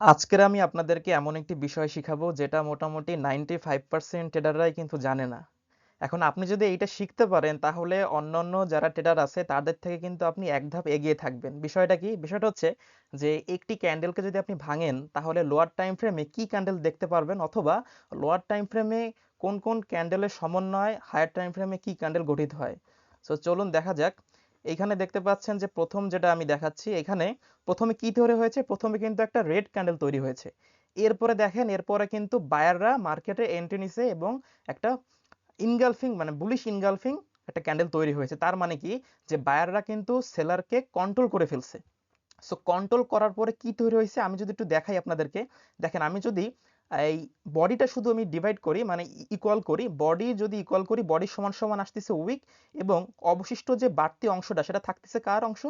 আজকের আমি আপনাদেরকে এমন একটি বিষয় শিখাবো যেটা মোটামুটি 95% ট্রেডাররাই কিন্তু জানে না। এখন আপনি যদি এইটা শিখতে পারেন তাহলে অন্যান্য যারা ট্রেডার আছে তাদের থেকে কিন্তু আপনি এক ধাপ এগিয়ে থাকবেন। বিষয়টা কি? বিষয়টা হচ্ছে যে একটি ক্যান্ডেলকে যদি আপনি ভাঙেন তাহলে লোয়ার টাইম ফ্রেমে কি ক্যান্ডেল দেখতে পারবেন অথবা লোয়ার টাইম ফ্রেমে কোন, কোন ক্যান্ডেলের সমন্বয়ে হায়ার টাইম ফ্রেমে কি ক্যান্ডেল গঠিত হয়। সো চলুন দেখা যাক। এইখানে দেখতে পাচ্ছেন যে প্রথম যেটা আমি দেখাচ্ছি, এখানে প্রথমে কি তৈরি হয়েছে? প্রথমে কিন্তু একটা রেড ক্যান্ডেল তৈরি হয়েছে। এরপরে দেখেন, এরপরে কিন্তু বায়াররা মার্কেটে এন্ট্রি নিছে এবং একটা ইনগালফিং মানে বুলিশ ইনগালফিং একটা ক্যান্ডেল তৈরি হয়েছে। তার মানে কি? যে বায়াররা কিন্তু সেলারকে কন্ট্রোল করে ফেলছে। সো কন্ট্রোল করার পরে কি তৈরি হয়েছে? আমি যদি একটু দেখাই আপনাদেরকে। দেখেন, আমি যদি এই বডিটা শুধু আমি ডিভাইড করি মানে ইকুয়াল করি বডি যদি ইকুয়াল করি বডি সমান সমান আসতেছে উইক এবং অবশিষ্ট যে বাড়তি অংশটা, সেটা থাকতেছে কার অংশ?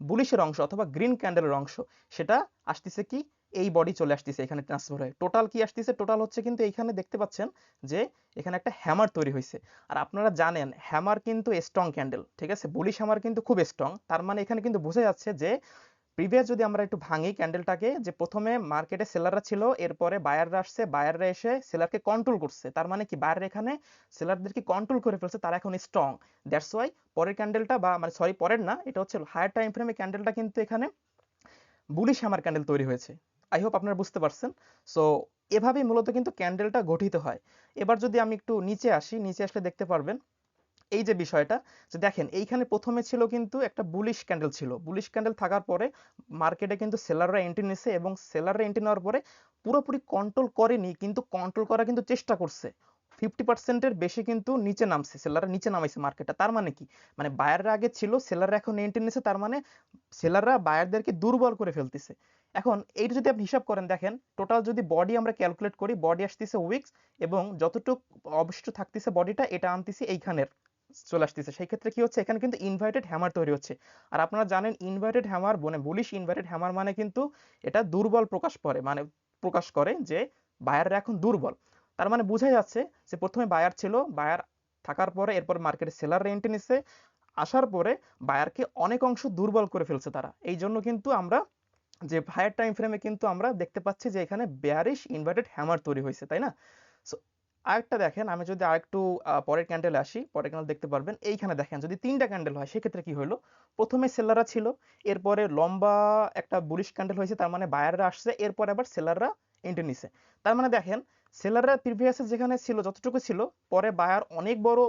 বুলিশের অংশ অথবা গ্রিন ক্যান্ডেলের অংশ। সেটা আসতেছে কি? এই বডি চলে আসতেছে, এখানে ট্রান্সফার হয়ে। টোটাল কি আসতেছে? টোটাল হচ্ছে কিন্তু এইখানে দেখতে পাচ্ছেন যে এখানে একটা হ্যামার তৈরি হয়েছে। আর আপনারা জানেন হ্যামার কিন্তু স্ট্রং ক্যান্ডেল ঠিক আছে? বুলিশ হ্যামার কিন্তু খুব স্ট্রং তার মানে এখানে কিন্তু বোঝা যাচ্ছে যে প্রিভিয়াস যদি আমরা একটু ভাঙি ক্যান্ডেলটাকে যে প্রথমে মার্কেটে সেলাররা ছিল, এরপরে বায়াররা আসছে বায়াররা এসে সেলারকে কন্ট্রোল করছে। তার মানে কি? বায়াররা এখানে সেলারদেরকে কন্ট্রোল করে ফেলছে, তারা এখন স্ট্রং দ্যাটস ওয়াই পরের ক্যান্ডেলটা বা মানে সরি পরের না, এটা হচ্ছে হায়ার টাইম ফ্রেমে ক্যান্ডেলটা কিন্তু এখানে বুলিশ হ্যামার ক্যান্ডেল তৈরি হয়েছে। আই হোপ আপনারা বুঝতে পারছেন। সো এভাবেই মূলত কিন্তু ক্যান্ডেলটা গঠিত হয়। এবার যদি আমি একটু নিচে আসি, নিচে আসলে দেখতে পারবেন এই যে বিষয়টা, যে দেখেন, এইখানে প্রথমে ছিল কিন্তু একটা বুলিশ ক্যান্ডেল ছিল। বুলিশ ক্যান্ডেল থাকার পরে মার্কেটে কিন্তু সেলাররা এন্ট্রি নিছে এবং সেলাররা এন্ট্রি নেওয়ার পরে পুরোপুরি কন্ট্রোল করেনি, কিন্তু কন্ট্রোল করার কিন্তু চেষ্টা করছে। ফিফটি পার্সেন্টের বেশি কিন্তু নিচে নামছে সেলাররা নিচে নামাইছে মার্কেটটা তার মানে কি? মানে বায়াররা আগে ছিল সেলাররা এখন এন্ট্রি নিছে, তার মানে সেলাররা বায়ারদেরকে দুর্বল করে ফেলতেছে। এখন এইটা যদি আপনি হিসাব করেন, দেখেন টোটাল যদি বডি আমরা ক্যালকুলেট করি বডি আসতেছে উইকস এবং যতটুকু অবশিষ্ট থাকতেছে বডিটা এটা আনতেছে এইখানের। চলে আসতেছে। সেই ক্ষেত্রে কি হচ্ছে? এখানে কিন্তু ইনভার্টেড হ্যামার তৈরি হচ্ছে। আর আপনারা জানেন ইনভার্টেড হ্যামার মানে বুলিশ ইনভার্টেড হ্যামার মানে কিন্তু এটা দুর্বল প্রকাশ করে। মানে প্রকাশ করে যে বায়াররা এখন দুর্বল। তার মানে বোঝা যাচ্ছে যে প্রথমে বায়ার ছিল বায়ার থাকার পরে এরপর মার্কেটে সেলার রেন্টে নিচ্ছে আসার পরে বায়ারকে অনেক অংশ দুর্বল করে ফেলছে তারা। এই জন্য কিন্তু আমরা যে হায়ার টাইম ফ্রেমে কিন্তু আমরা দেখতে পাচ্ছি যে এখানে বেয়ারিশ ইনভার্টেড হ্যামার তৈরি হয়েছে, তাই না? সো আরেকটা দেখেন, আমি যদি আরেকটু পরের ক্যান্ডেলে আসি, পরের ক্যান্ডেল দেখতে পারবেন, এইখানে দেখেন, যদি তিনটা ক্যান্ডেল হয়, সেক্ষেত্রে কি হলো প্রথমে সেলাররা ছিল, এরপরে লম্বা একটা বুলিশ ক্যান্ডেল হয়েছে, তার মানে বায়াররা আসছে, এরপর আবার সেলাররা এন্ট্রি নিছে। তার মানে দেখেন সেলাররা প্রিভিয়াসে যেখানে ছিল, যতটুকু ছিল, পরে বায়ার অনেক বড়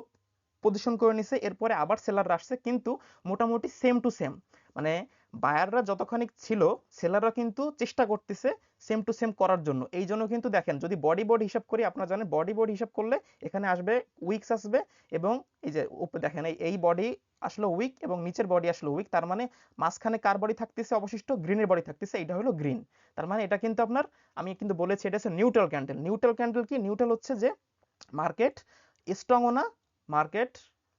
পজিশন করে নিছে, এরপরে আবার সেলাররা আসছে, কিন্তু মোটামুটি সেম টু সেম মানে বায়াররা যতখানি ছিল, সেলাররা কিন্তু চেষ্টা করতেছে সেম টু সেম করার জন্য। এই জন্য কিন্তু দেখেন, যদি বডি বডি হিসাব করি, আপনারা জানেন বডি বডি হিসাব করলে এখানে আসবে উইকস আসবে এবং এই যে দেখেন এই বডি আসলে উইক এবং নিচের বডি আসলে উইক তার মানে মাঝখানে কার বডি থাকতেছে অবশিষ্ট? গ্রিনের বডি থাকতেছে এটা হলো গ্রিন তার মানে এটা কিন্তু আপনার, আমি কিন্তু বলেছি এটা হচ্ছে নিউট্রাল ক্যান্ডেল নিউট্রাল ক্যান্ডেল কি? নিউট্রাল হচ্ছে যে মার্কেট স্ট্রংও না মার্কেট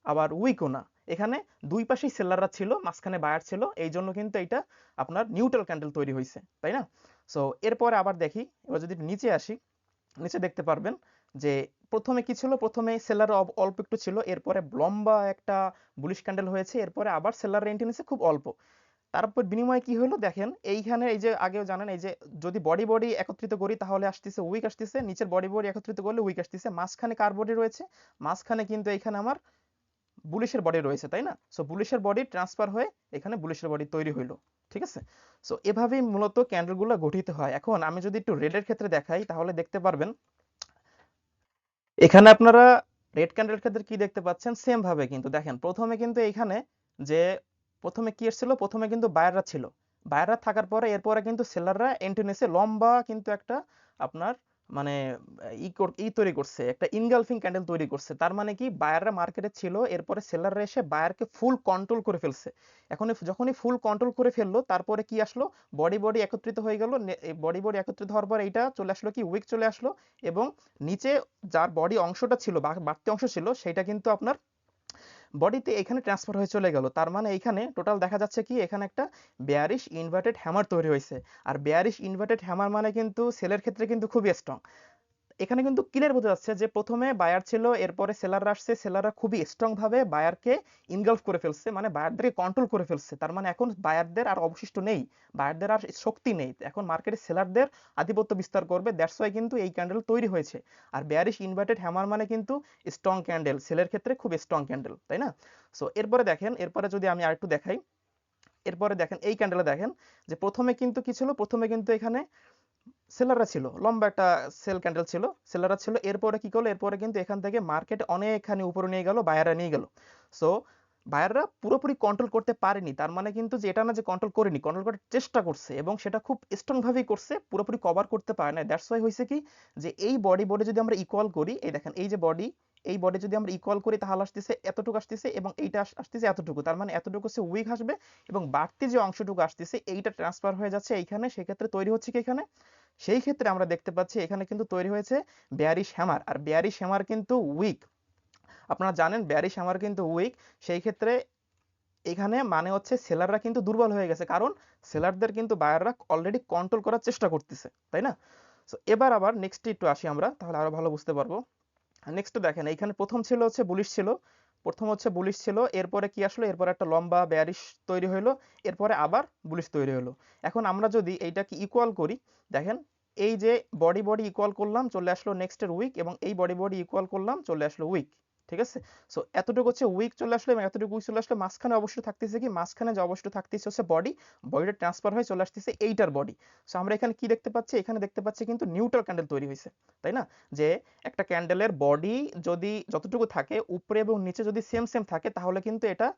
আবার উইকও না। এখানে দুই পাশেই সেলাররা ছিল, মাঝখানে বায়ার ছিল। এই জন্য কিন্তু এটা আপনার নিউট্রাল ক্যান্ডেল তৈরি হয়েছে তাই না? সো এরপরে আবার দেখি, এবার যদি নিচে আসি, নিচে দেখতে পারবেন যে প্রথমে কি ছিল? প্রথমে সেলার অল্প একটু ছিল, এরপরে লম্বা একটা বুলিশ ক্যান্ডেল হয়েছে, এরপরে আবার সেলার রেন্টে নিচ্ছে খুব অল্প। তারপর বিনিময়ে কি হলো দেখেন, এইখানে এই যে আগেও জানেন, এই যে যদি বডি বডি একত্রিত করি, তাহলে আসতেছে উইক আসতেছে। নিচের বডি বডি একত্রিত করলে উইক আসতেছে। মাঝখানে কার বডি রয়েছে, মাঝখানে কিন্তু এইখানে আমার বুলিশের বডি রয়েছে, তাই না? সো বুলিশের বডি ট্রান্সফার হয়ে এখানে বুলিশের বডি তৈরি হইল, ঠিক আছে? সো এভাবেই মূলত ক্যান্ডেলগুলো গঠিত হয়। এখন আমি যদি একটু রেডের ক্ষেত্রে দেখাই, তাহলে দেখতে পারবেন, এখানে আপনারা রেড ক্যান্ডেল ক্ষেত্রে কি দেখতে পাচ্ছেন? সেম ভাবে কিন্তু। দেখেন, প্রথমে কিন্তু এখানে যে প্রথমে কি এসেছিল? প্রথমে কিন্তু বায়াররা ছিল। বায়াররা থাকার পরে, এরপরে কিন্তু সেলাররা এন্ট্রি লম্বা কিন্তু একটা আপনার মানে ই তৈরি করছে, একটা ইনগালফিং ক্যান্ডেল তৈরি করছে। তার মানে কি? বায়াররা মার্কেটে ছিল, এরপরে সেলাররা এসে বায়ারকে ফুল কন্ট্রোল করে ফেলছে। এখন যখনই ফুল কন্ট্রোল করে ফেলল, তারপরে কি আসলো? বডি বডি একত্রিত হয়ে গেল বডি বডি একত্রিত হওয়ার পর এইটা চলে আসলো কি? উইক চলে আসলো এবং নিচে যার বডি অংশটা ছিল বাড়তি অংশ ছিল সেটা কিন্তু আপনার বডিতে এখানে ট্রান্সফার হয়ে চলে গেল। তার মানে এখানে টোটাল দেখা যাচ্ছে কি, এখানে একটা বেয়ারিশ ইনভার্টেড হ্যামার তৈরি হয়েছে। আর বেয়ারিশ ইনভার্টেড হ্যামার মানে কিন্তু সেলের ক্ষেত্রে কিন্তু খুবই স্ট্রং এখানে কিন্তু ক্লিয়ার বোঝা যাচ্ছে যে প্রথমে বায়ার ছিল, এরপরে সেলাররা আসছে সেলাররা খুবই স্ট্রং ভাবে বায়ারকে ইনগালফ করে ফেলছে মানে বায়ারদেরকে কন্ট্রোল করে ফেলছে। তার মানে এখন বায়ারদের আর অবশিষ্ট নেই বায়ারদের আর শক্তি নেই। এখন মার্কেটে সেলারদের আধিপত্য বিস্তার করবে দ্যাটস ওয়াই কিন্তু এই ক্যান্ডেল তৈরি হয়েছে। আর বেয়ারিশ ইনভার্টেড হ্যামার মানে কিন্তু স্ট্রং ক্যান্ডেল সেলের ক্ষেত্রে খুব স্ট্রং ক্যান্ডেল তাই না? সো এরপরে দেখেন, এরপরে যদি আমি আরেকটু দেখাই, এরপরে দেখেন, এই ক্যান্ডেলে দেখেন যে প্রথমে কিন্তু কি ছিল? প্রথমে কিন্তু এখানে সেলাররা ছিল, লম্বা একটা সেল ক্যান্ডেল ছিল, সেলাররা ছিল। এরপরে কি করল? এরপরে কিন্তু এখান থেকে মার্কেট অনেকখানি উপরে নিয়ে গেল, বায়াররা নিয়ে গেল। সো বায়াররা পুরোপুরি কন্ট্রোল করতে পারেনি। তার মানে কিন্তু যে এটা না যে কন্ট্রোল করেনি কন্ট্রোল করার চেষ্টা করছে এবং সেটা খুব স্ট্রং ভাবে করছে, পুরোপুরি কভার করতে পারে না দ্যাটস ওয়াই হয়েছে কি? যে এই বডি বডি যদি আমরা ইকুয়াল করি, এই দেখেন, এই যে বডি এই বডি যদি আমরা ইকুয়াল করি, তাহলে আসতেছে এতটুকু আসতেছে এবং এইটা আসতেছে এতটুকু। তার মানে এতটুকু হচ্ছে উইক আসবে এবং বাড়তি যে অংশটুকু আসতেছে, এইটা ট্রান্সফার হয়ে যাচ্ছে এইখানে। সেক্ষেত্রে তৈরি হচ্ছে কি এখানে? সেই ক্ষেত্রে আমরা দেখতে পাচ্ছি এখানে কিন্তু তৈরি হয়েছে বেয়ারিশ হ্যামার আর বেয়ারিশ হ্যামার কিন্তু উইক আপনারা জানেন বেয়ারিশ হ্যামার কিন্তু উইক সেই ক্ষেত্রে এখানে মানে হচ্ছে সেলাররা কিন্তু দুর্বল হয়ে গেছে কারণ সেলারদের কিন্তু বায়াররা অলরেডি কন্ট্রোল করার চেষ্টা করতেছে, তাই না? সো এবার আবার নেক্সট একটু আসি আমরা, তাহলে আরও ভালো বুঝতে পারব। নেক্সট দেখেন, এইখানে প্রথম ছিল হচ্ছে বুলিশ ছিল। প্রথম হচ্ছে বুলিশ ছিল, এরপরে কি আসলো? এরপরে একটা লম্বা ব্যারিশ তৈরি হলো এরপরে আবার বুলিশ তৈরি হলো এখন আমরা যদি এইটাকে ইকুয়াল করি, দেখেন, এই যে বডি বডি ইকুয়াল করলাম, চলে আসলো নেক্সটের উইক এবং এই বডি বডি ইকুয়াল করলাম, চলে আসলো উইক ঠিক আছে? সো এতটুকু হচ্ছে উইক চলে আসলো এবং এতটুকু উইক চলে আসলো, মাঝখানে অবশ্যই থাকতেছে কি? মাঝখানে যে অবশ্যই থাকতেছে হচ্ছে বডি বডিটা ট্রান্সফার হয়ে চলে আসতেছে এইটার বডি সো আমরা এখানে কি দেখতে পাচ্ছি? এখানে দেখতে পাচ্ছি কিন্তু নিউট্রাল ক্যান্ডেল তৈরি হয়েছে, তাই না? যে একটা ক্যান্ডেলের বডি যদি যতটুকু থাকে, উপরে এবং নিচে যদি সেম সেম থাকে, তাহলে কিন্তু এটা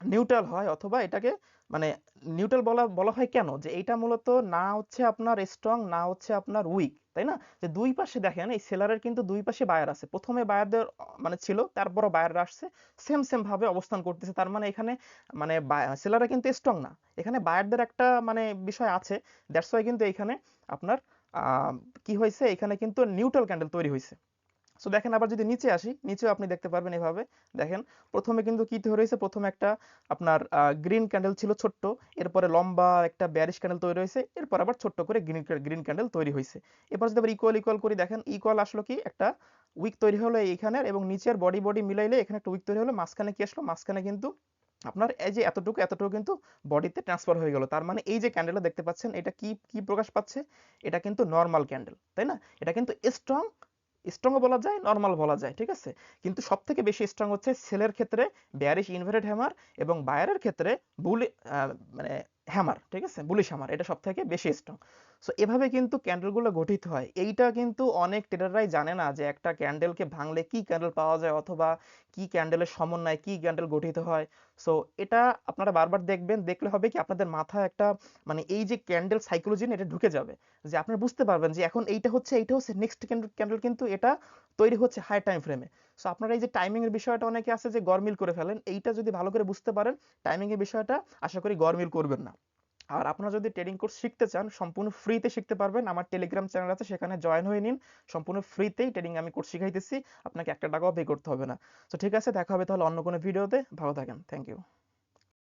নিউট্রাল হয় অথবা এটাকে মানে নিউট্রাল বলা বলা হয় কেন? যে এইটা মূলত না হচ্ছে আপনার স্ট্রং না হচ্ছে আপনার উইক তাই না? যে দুই পাশে দেখেন, এই সেলারের কিন্তু দুই পাশে বায়ার আছে। প্রথমে বায়ারদের মানে ছিল, তারপরও বায়াররা আসছে সেম সেম ভাবে অবস্থান করতেছে। তার মানে এখানে মানে সেলাররা কিন্তু স্ট্রং না। এখানে বায়ারদের একটা মানে বিষয় আছে দ্যাটস ওয়াই কিন্তু এখানে আপনার কি হয়েছে? এখানে কিন্তু নিউট্রাল ক্যান্ডেল তৈরি হয়েছে। সো দেখেন আবার যদি নিচে আসি, নিচেও আপনি দেখতে পারবেন এভাবে। দেখেন, প্রথমে কিন্তু কি তৈরি হয়েছে? প্রথমে একটা আপনার গ্রিন ক্যান্ডেল ছিল ছোট্ট, এরপরে লম্বা একটা ব্যারিশ ক্যান্ডেল তৈরি হয়েছে, এরপর আবার ছোট্ট করে গ্রিন গ্রিন ক্যান্ডেল তৈরি হয়েছে। এরপর যদি আবার ইকুয়াল ইকুয়াল করি, দেখেন ইকুয়াল আসলো কি? একটা উইক তৈরি হলো এইখানের এবং নিচের বডি বডি মিলাইলে এখানে একটা উইক তৈরি হলো, মাঝখানে কি আসলো? মাঝখানে কিন্তু আপনার এই যে এতটুকু এতটুকু কিন্তু বডিতে ট্রান্সফার হয়ে গেল। তার মানে এই যে ক্যান্ডেলটা দেখতে পাচ্ছেন, এটা কি কি প্রকাশ পাচ্ছে? এটা কিন্তু নর্মাল ক্যান্ডেল তাই না? এটা কিন্তু স্ট্রং স্ট্রংও বলা যায় নর্মাল বলা যায়, ঠিক আছে? কিন্তু সব থেকে বেশি স্ট্রং হচ্ছে সেলের ক্ষেত্রে বেয়ারিশ ইনভার্টেড হ্যামার এবং বায়ারের ক্ষেত্রে বুলি মানে হ্যামার ঠিক আছে? বুলিশ হ্যামার এটা সব থেকে বেশি স্ট্রং সো এভাবে কিন্তু ক্যান্ডেলগুলো গঠিত হয়। এইটা কিন্তু অনেক ট্রেডাররাই জানে না যে একটা ক্যান্ডেলকে ভাঙলে কি ক্যান্ডেল পাওয়া যায় অথবা কি ক্যান্ডেলের সমন্বয়ে কি ক্যান্ডেল গঠিত হয়। সো এটা আপনারা বারবার দেখবেন, দেখলে হবে কি আপনাদের মাথায় একটা মানে এই যে ক্যান্ডেল সাইকোলজি এটা ঢুকে যাবে। যে আপনারা বুঝতে পারবেন যে এখন এইটা হচ্ছে এইটা হচ্ছে নেক্সট ক্যান্ডেল ক্যান্ডেল কিন্তু এটা তৈরি হচ্ছে হাই টাইম ফ্রেমে সো আপনারা এই যে টাইমিং এর বিষয়টা অনেকে আছে যে গরমিল করে ফেলেন, এইটা যদি ভালো করে বুঝতে পারেন টাইমিং এর বিষয়টা আশা করি গরমিল করবেন না। আর আপনারা যদি ট্রেডিং কোর্স শিখতে চান, সম্পূর্ণ ফ্রিতে শিখতে পারবেন। আমার টেলিগ্রাম চ্যানেল আছে, সেখানে জয়েন হয়ে নিন। সম্পূর্ণ ফ্রিতেই ট্রেডিং আমি কোর্স শিখাইতেছি। আপনাকে একটা টাকাও পে করতে হবে না। তো ঠিক আছে, দেখা হবে তাহলে অন্য কোনো ভিডিওতে ভালো থাকেন। Thank you